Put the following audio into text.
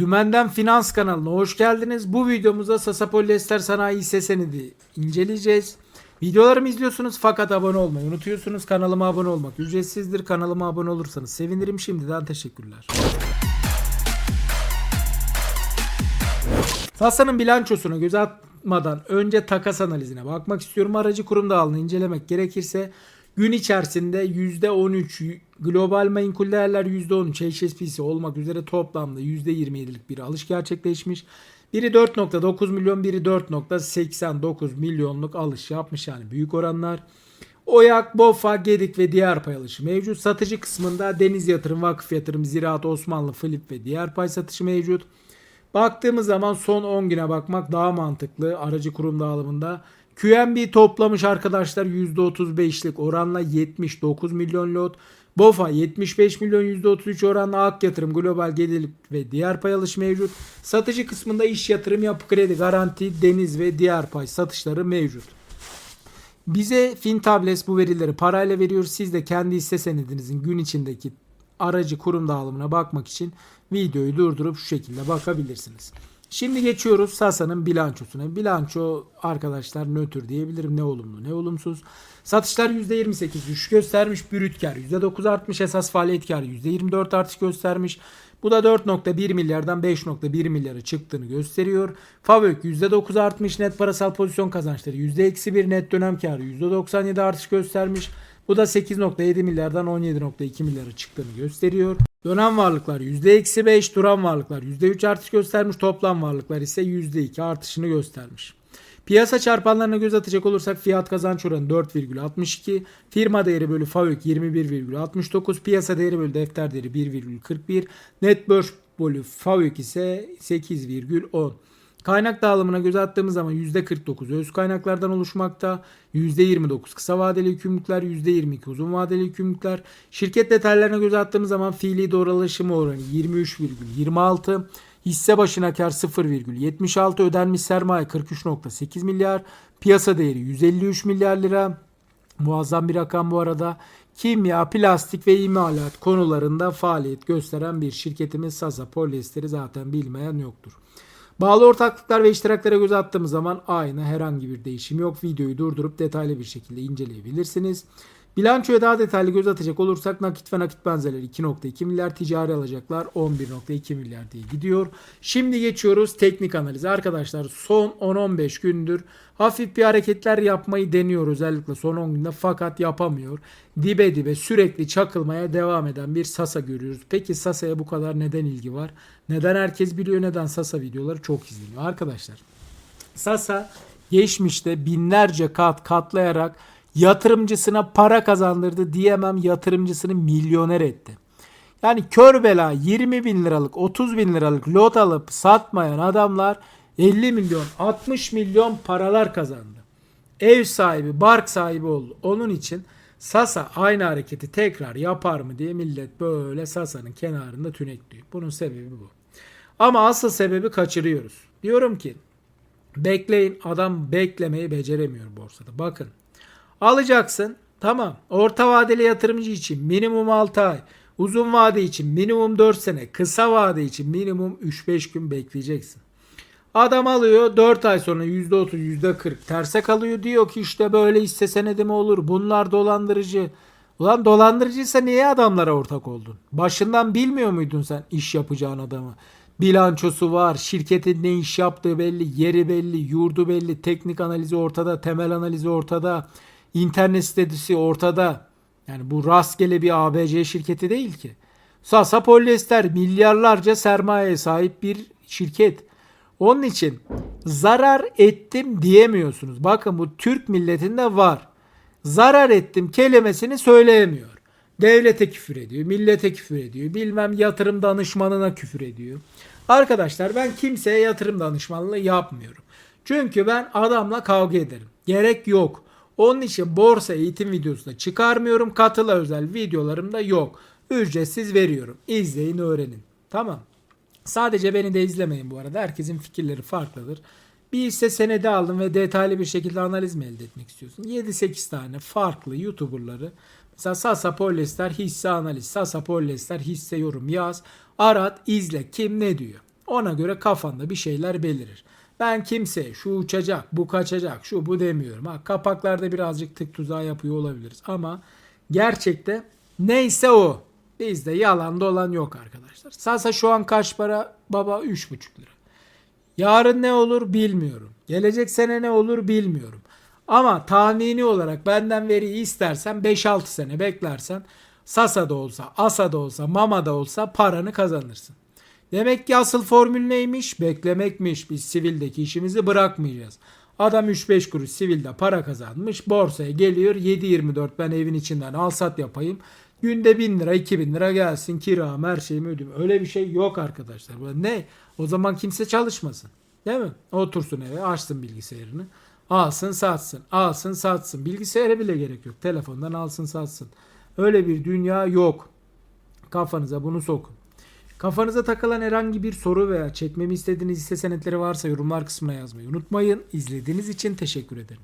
Dümenden Finans kanalına hoş geldiniz. Bu videomuzda Sasa Polyester Sanayi hisse senedi inceleyeceğiz. Videolarımı izliyorsunuz fakat abone olmayı unutuyorsunuz. Kanalıma abone olmak ücretsizdir. Kanalıma abone olursanız sevinirim. Şimdiden teşekkürler. Sasa'nın bilançosuna göz atmadan önce takas analizine bakmak istiyorum. Aracı kurum dağılını incelemek gerekirse gün içerisinde %13 global menkul değerler %13 HSBC olmak üzere toplamda %27'lik bir alış gerçekleşmiş. Biri 4.9 milyon, biri 4.89 milyonluk alış yapmış yani büyük oranlar. Oyak, BOFA, Gedik ve diğer pay alışı mevcut. Satıcı kısmında Deniz Yatırım, Vakıf Yatırım, Ziraat, Osmanlı, Flip ve diğer pay satışı mevcut. Baktığımız zaman son 10 güne bakmak daha mantıklı aracı kurum dağılımında. QNB toplamış arkadaşlar %35'lik oranla 79 milyon lot. BOFA 75 milyon %33 oranla Ak Yatırım, Global Gelir ve diğer pay alış mevcut. Satıcı kısmında iş yatırım, yapı kredi, garanti, deniz ve diğer pay satışları mevcut. Bize Fintables bu verileri parayla veriyor. Siz de kendi hisse senedinizin gün içindeki aracı kurum dağılımına bakmak için videoyu durdurup şu şekilde bakabilirsiniz. Şimdi geçiyoruz Sasa'nın bilançosuna. Bilanço arkadaşlar nötr diyebilirim. Ne olumlu ne olumsuz. Satışlar %28 düşüş göstermiş. Brüt kar %9 artmış. Esas faaliyet karı %24 artış göstermiş. Bu da 4.1 milyardan 5.1 milyara çıktığını gösteriyor. Favök %9 artmış. Net parasal pozisyon kazançları %-1 net dönem karı %97 artış göstermiş. Bu da 8.7 milyardan 17.2 milyara çıktığını gösteriyor. Dönem varlıklar %-5, duran varlıklar %3 artış göstermiş. Toplam varlıklar ise %2 artışını göstermiş. Piyasa çarpanlarına göz atacak olursak fiyat kazanç oranı 4,62, firma değeri bölü FAVÖK 21,69, piyasa değeri bölü defter değeri 1,41, net börs bölü FAVÖK ise 8,10. Kaynak dağılımına göz attığımız zaman %49 öz kaynaklardan oluşmakta, %29 kısa vadeli yükümlülükler, %22 uzun vadeli yükümlülükler. Şirket detaylarına göz attığımız zaman fiili dolaşım oranı 23,26, hisse başına kar 0,76, ödenmiş sermaye 43,8 milyar, piyasa değeri 153 milyar lira. Muazzam bir rakam bu arada. Kimya, plastik ve imalat konularında faaliyet gösteren bir şirketimiz Sasa Polyesteri zaten bilmeyen yoktur. Bağlı ortaklıklar ve iştiraklara göz attığımız zaman aynı herhangi bir değişim yok. Videoyu durdurup detaylı bir şekilde inceleyebilirsiniz. Bilançoya daha detaylı göz atacak olursak nakit ve nakit benzerleri 2.2 milyar ticari alacaklar 11.2 milyar diye gidiyor. Şimdi geçiyoruz teknik analize. Arkadaşlar son 10-15 gündür hafif bir hareketler yapmayı deniyor özellikle son 10 günde fakat yapamıyor. Dibe dibe sürekli çakılmaya devam eden bir Sasa görüyoruz. Peki Sasa'ya bu kadar neden ilgi var? Neden herkes biliyor neden Sasa videoları çok izleniyor? Arkadaşlar Sasa geçmişte binlerce kat katlayarak yatırımcısına para kazandırdı diyemem yatırımcısını milyoner etti. Yani kör bela 20 bin liralık 30 bin liralık lot alıp satmayan adamlar 50 milyon 60 milyon paralar kazandı. Ev sahibi bark sahibi oldu. Onun için Sasa aynı hareketi tekrar yapar mı diye millet böyle Sasa'nın kenarında tünekliyor. Bunun sebebi bu. Ama asıl sebebi kaçırıyoruz. Diyorum ki bekleyin adam beklemeyi beceremiyor borsada. Bakın Alacaksın. Tamam. Orta vadeli yatırımcı için minimum 6 ay. Uzun vade için minimum 4 sene. Kısa vade için minimum 3-5 gün bekleyeceksin. Adam alıyor 4 ay sonra %30 %40 terse kalıyor. Diyor ki işte böyle hisse senedi mi olur? Bunlar dolandırıcı. Ulan dolandırıcıysa niye adamlara ortak oldun? Başından bilmiyor muydun sen iş yapacağın adamı? Bilançosu var, şirketin ne iş yaptığı belli, yeri belli, yurdu belli, teknik analizi ortada, temel analizi ortada. İnternet sitesi ortada. Yani bu rastgele bir ABC şirketi değil ki. Sasa Polyester milyarlarca sermayeye sahip bir şirket. Onun için zarar ettim diyemiyorsunuz. Bakın bu Türk milletinde var. Zarar ettim kelimesini söyleyemiyor. Devlete küfür ediyor, millete küfür ediyor, bilmem yatırım danışmanına küfür ediyor. Arkadaşlar ben kimseye yatırım danışmanlığı yapmıyorum. Çünkü ben adamla kavga ederim. Gerek yok. Onun için borsa eğitim videosunda çıkarmıyorum. Katıla özel videolarım da yok. Ücretsiz veriyorum. İzleyin öğrenin. Tamam. Sadece beni de izlemeyin bu arada. Herkesin fikirleri farklıdır. Bir hisse senedi aldın ve detaylı bir şekilde analiz mi elde etmek istiyorsun? 7-8 tane farklı YouTuber'ları mesela Sasa Polyester hisse analiz, Sasa Polyester hisse yorum yaz, arat, izle kim ne diyor. Ona göre kafanda bir şeyler belirir. Ben kimseye şu uçacak, bu kaçacak, şu bu demiyorum. Ha, kapaklarda birazcık tık tuzağı yapıyor olabiliriz. Ama gerçekte neyse o. Bizde yalan dolan yok arkadaşlar. Sasa şu an kaç para? Baba 3,5 lira. Yarın ne olur bilmiyorum. Gelecek sene ne olur bilmiyorum. Ama tahmini olarak benden veriyi istersen 5-6 sene beklersen Sasa da olsa, Asa da olsa, Mama da olsa paranı kazanırsın. Demek ki asıl formül neymiş? Beklemekmiş. Biz sivildeki işimizi bırakmayacağız. Adam 3-5 kuruş sivilde para kazanmış. Borsaya geliyor 7-24 ben evin içinden al sat yapayım. Günde 1000 lira 2000 lira gelsin kiram her şeyimi ödeyeyim. Öyle bir şey yok arkadaşlar. Ne? O zaman kimse çalışmasın. Değil mi? Otursun eve açsın bilgisayarını. Alsın satsın. Alsın satsın. Bilgisayara bile gerek yok. Telefondan alsın satsın. Öyle bir dünya yok. Kafanıza bunu sokun. Kafanıza takılan herhangi bir soru veya çekmemi istediğiniz hisse senetleri varsa yorumlar kısmına yazmayı unutmayın. İzlediğiniz için teşekkür ederim.